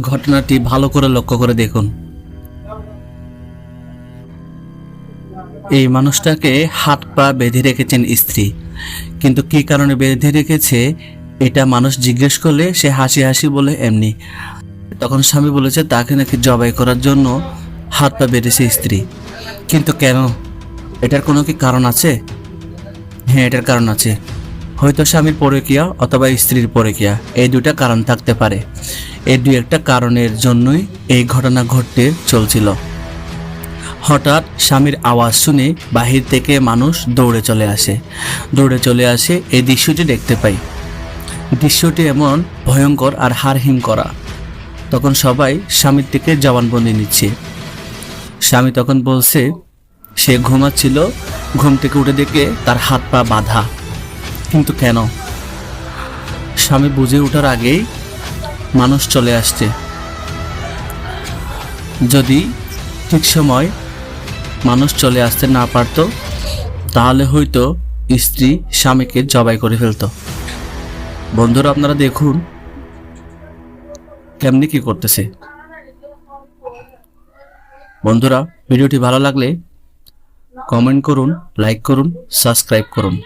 ঘটনাটি ভালো করে লক্ষ্য করে দেখুন। এই মানুষটাকে হাত পা বেঁধে রেখেছেন স্ত্রী। কিন্তু কি কারণে বেঁধে রেখেছে, এটা মানুষ জিজ্ঞেস করলে সে হাসি হাসি বলে এমনি। তখন স্বামী বলেছে, তাকে নাকি জবাই করার জন্য হাত পা বেঁধেছে স্ত্রী। কিন্তু কেন? এটার কোনো কি কারণ আছে? হ্যাঁ এটার কারণ আছে। হয়তো স্বামীর পরকিয়া অথবা স্ত্রীর পরকিয়া, এই দুটা কারণ থাকতে পারে। এই দুই একটা কারণের জন্যই এই ঘটনা ঘটতে চলছিল। হঠাৎ স্বামীর আওয়াজ শুনে বাহির থেকে মানুষ দৌড়ে চলে আসে। দৌড়ে চলে আসে এই দৃশ্যটি দেখতে পাই। দৃশ্যটি এমন ভয়ঙ্কর আর হারহিম করা। তখন সবাই স্বামীর থেকে জবানবন্দি নিচ্ছে। স্বামী তখন বলছে, সে ঘুমাচ্ছিল, ঘুম থেকে উঠে দেখে তার হাত পা বাঁধা। কিন্তু কেন? স্বামী বুঝে ওঠার আগেই মানুষ চলে আসছে। যদি ঠিক সময় মানুষ চলে আসতে না পারতো, তাহলে হয়তো স্ত্রী স্বামীকে জবাই করে ফেলতো। বন্ধুরা, আপনারা দেখুন কেমনি কি করতেছে। বন্ধুরা, ভিডিওটি ভালো লাগলে কমেন্ট করুন, লাইক করুন, সাবস্ক্রাইব করুন।